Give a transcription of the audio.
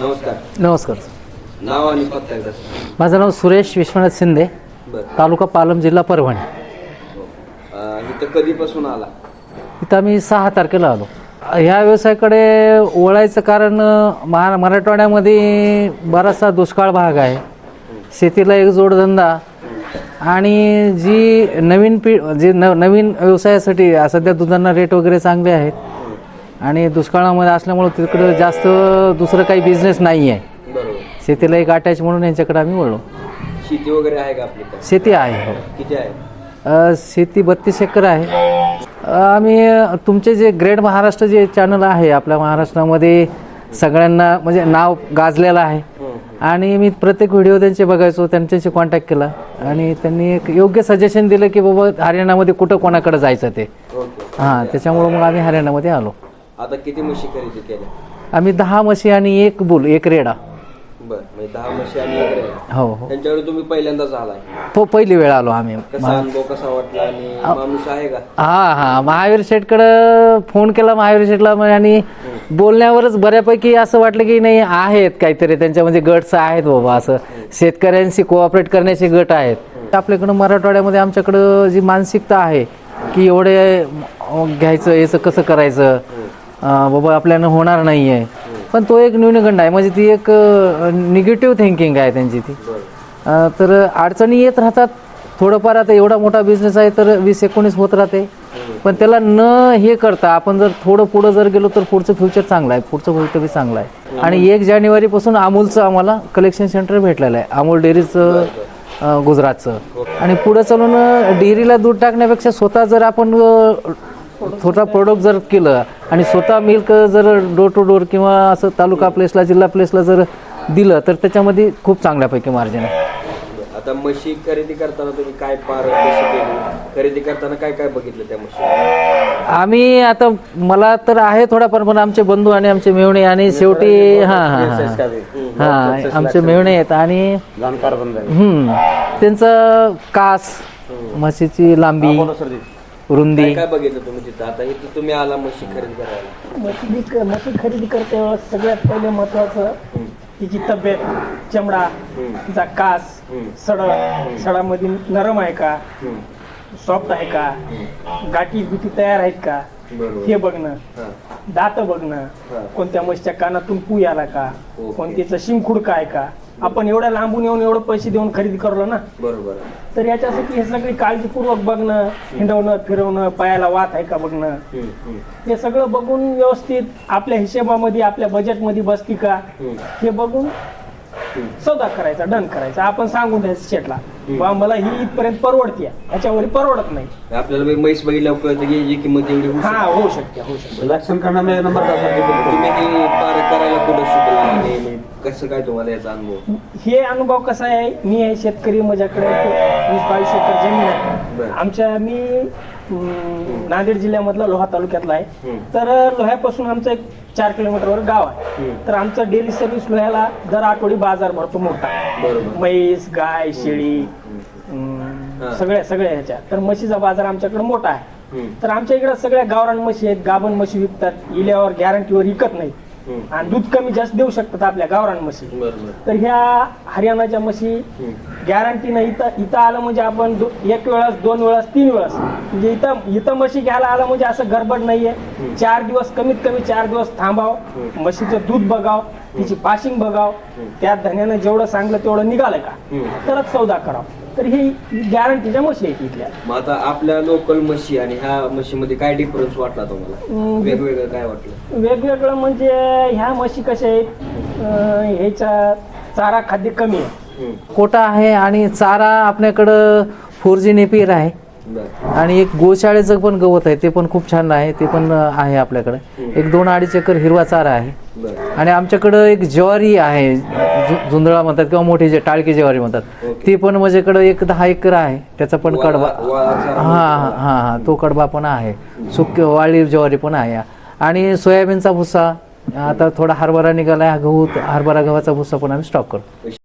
नमस्कार. नमस्कार. नाव आणि पत्ता एकदा. माझं नाव सुरेश विश्वनाथ शिंदे. बरं. तालुका पालम जिल्हा परभणी. अं, इथं कधीपासून आला? इथं आम्ही सहा तारखेला आलो. ह्या व्यवसायाकडे वळायचं कारण अं, महा मराठवाड्यामध्ये बराचसा दुष्काळ भाग आहे. शेतीला एक जोडधंदा आणि जी नवीन पी जे न नवीन व्यवसायासाठी सध्या दुधांना रेट वगैरे चांगले आहेत. आणि दुष्काळामध्ये असल्यामुळं तिकडं जास्त दुसरं काही बिझनेस नाही आहे बरोबर. शेतीला एक अटॅच म्हणून यांच्याकडे आम्ही वळलो. शेती वगैरे आहे का आपली शेती आहे हो. किती आहे? अ, शेती बत्तीस एकर आहे. अ, आम्ही अ, तुमचे जे ग्रेट महाराष्ट्र जे चॅनल आहे आपल्या महाराष्ट्रामध्ये सगळ्यांना म्हणजे नाव गाजलेलं आहे. आणि मी प्रत्येक व्हिडिओ त्यांचे बघायचो त्यांच्याशी कॉन्टॅक्ट केला. आणि त्यांनी एक योग्य सजेशन दिलं की बाबा हरियाणामध्ये कुठं कोणाकडे जायचं ते. ओके. हां त्याच्यामुळं मग आम्ही हरियाणामध्ये आलो. आता किती म्हशी खरेदी केल्या? आम्ही दहा म्हशी आणि एक बुल एक रेडा. बरं म्हणजे दहा म्हशी आणि एक रेडा. हो हो. त्यांच्याकडे तुम्ही पहिल्यांदाच आलाय हो पहिली वेळ आलो आम्ही. कसा अनुभव कसा वाटला आणि माणूस आहे का? हा हा. महावीर शेठकडं फोन केला महावीर शेठला मग आणि बोलण्यावरच बऱ्यापैकी असं वाटलं की नाही आहेत काहीतरी. त्यांच्यामध्ये गट्स आहेत बाबा असं. शेतकऱ्यांशी कोऑपरेट करण्याचे गट आहेत. आपल्याकडं मराठवाड्यामध्ये आमच्याकडं जी मानसिकता आहे की एवढे अं, घ्यायचं याचं कसं करायचं? बाबा आपल्यानं होणार नाही आहे पण तो एक न्यूनगंड आहे. म्हणजे ती एक निगेटिव्ह थिंकिंग आहे त्यांची ती. तर अडचणी येत राहतात. थोडंफार आता एवढा मोठा बिझनेस आहे तर वीस एकोणीस होत राहते. पण त्याला न हे करता आपण जर थोडं पुढं जर गेलो तर पुढचं फ्युचर चांगलं आहे. पुढचं भवितव्य चांगलं आहे. आणि एक जानेवारीपासून अमूलचं आम्हाला कलेक्शन सेंटर भेटलेलं आहे. अमूल डेअरीचं गुजरातचं. आणि पुढं चालून डेअरीला दूध टाकण्यापेक्षा स्वतः जर आपण स्वतः प्रोडक्ट जर केलं आणि स्वतः मिल्क जर डोर टू डोर किंवा असं तालुका प्लेसला जिल्हा प्लेसला जर दिलं तर त्याच्यामध्ये खूप चांगल्यापैकी मार्जिन आहे. आता म्हशी खरेदी करताना तुम्ही काय पार कशी केली? खरेदी करताना काय काय बघितलं त्या म्हशी आम्ही आता मला तर आहे थोडाफार पण आमचे बंधू आणि आमचे मेवणे आणि शेवटी हा हा हा हा आमचे मेवणे आहेत आणि जाणकार बंद हम्म त्यांचं कास म्हशीची लांबी. रुंदी. काय बघितलं तुम्ही तिथं? आता इथं तुम्ही आला म्हशी खरेदी करायला. म्हशी म्हशी खरेदी करते वेळेस सगळ्यात पहिले महत्वाचं तिची तब्येत चमडा तिचा कास सड सडामध्ये नरम आहे का? सॉफ्ट आहे का? गाठी बिटी तयार आहेत का? बरोबर. हे बघणं. हा. दात बघणं कोणत्या म्हशीच्या कानातून पू आला का. कोणतीचं शिंखुडका आहे का? आपण एवढ्या लांबून येऊन एवढं पैसे देऊन खरेदी करलो ना? बरोबर. तर याच्यासाठी हे सगळी काळजीपूर्वक बघणं हिंडवणं फिरवणं पायाला वात आहे का बघणं? हे सगळं बघून व्यवस्थित आपल्या हिशेबामध्ये आपल्या बजेटमध्ये बसती का. हे बघून सौदा करायचा डन करायचा. आपण सांगून द्यायचं शेटला बा मला ही इथपर्यंत परवडते ह्याच्यावर परवडत नाही. आपल्याला बी म्हैस बघितल्यावर कळतं की याची किंमत एवढी होऊ हा होऊ शकते होऊ शकते. सिलेक्शन करना में नंबर दस शकते. तुम्ही हे पार करायला कुठं शिकला आणि म्हणजे कसं काय तुम्हाला याचा अनुभव? हे अनुभव कसा आहे? मी आहे शेतकरी माझ्याकडे वीस बावीस एकर जमीन आहे. आमच्या मी नांदेड जिल्ह्यामधला लोहा तालुक्यातला आहे. तर लोह्यापासून आमचं एक चार किलोमीटरवर गाव आहे. तर आमचं डेली सर्व्हिस लोह्याला दर आठवडी बाजार भरतो मोठा. म्हैस गाय शेळी सगळ्या सगळ्या ह्याच्या. तर म्हशीचा बाजार आमच्याकडे मोठा आहे. तर आमच्या इकडे सगळ्या गावरान म्हशी आहेत गाभण म्हशी विकतात. इल्यावर गॅरंटीवर विकत नाही. आणि दूध कमी जास्त देऊ शकतात आपल्या गावरान म्हशी. तर ह्या हरियाणाच्या म्हशी. गॅरंटी नाही. इथं इथं आलं म्हणजे आपण एक वेळास दोन वेळास तीन वेळास. म्हणजे इथं इथं म्हशी घ्यायला आलं म्हणजे असं गडबड नाहीये. चार दिवस कमीत कमी चार दिवस थांबाव. म्हशीचं दूध बघाव. तिची पाशिंग बघाव. त्या धन्यानं जेवढं सांगलं तेवढं निघालं का. तरच सौदा करावं. तर ही गॅरंटीच्या म्हशी आहेत इथल्या. मग आता आपल्या लोकल म्हशी आणि ह्या म्हशीमध्ये काय डिफरन्स वाटला तुम्हाला? वेगवेगळं काय वाटलं? वेगवेगळं म्हणजे ह्या म्हशी कशा आहेत? अं, ह्याचा चारा खाद्य कमी आहे. कोटा आहे आणि चारा आपल्याकडं फोर जी नेपियर आहे. आणि एक गोशाळेचं पण गवत आहे ते पण खूप छान आहे ते पण आहे आपल्याकडे. एक दोन अडीच एकर हिरवा चारा आहे. आणि आमच्याकडं एक ज्वारी आहे झु- झुंधळा म्हणतात किंवा मोठी जे टाळकी ज्वारी म्हणतात. ती पण माझ्याकडं एक दहा एकर आहे त्याचा पण वाळाचा हा हा हा हा तो कडबा पण आहे. सुक वाळी ज्वारी पण आहे. आणि सोयाबीनचा भुसा आता थोडा हरभरा निघाला गहू हरभरा गव्हाचा भुसा पण आम्ही स्टॉक करतो.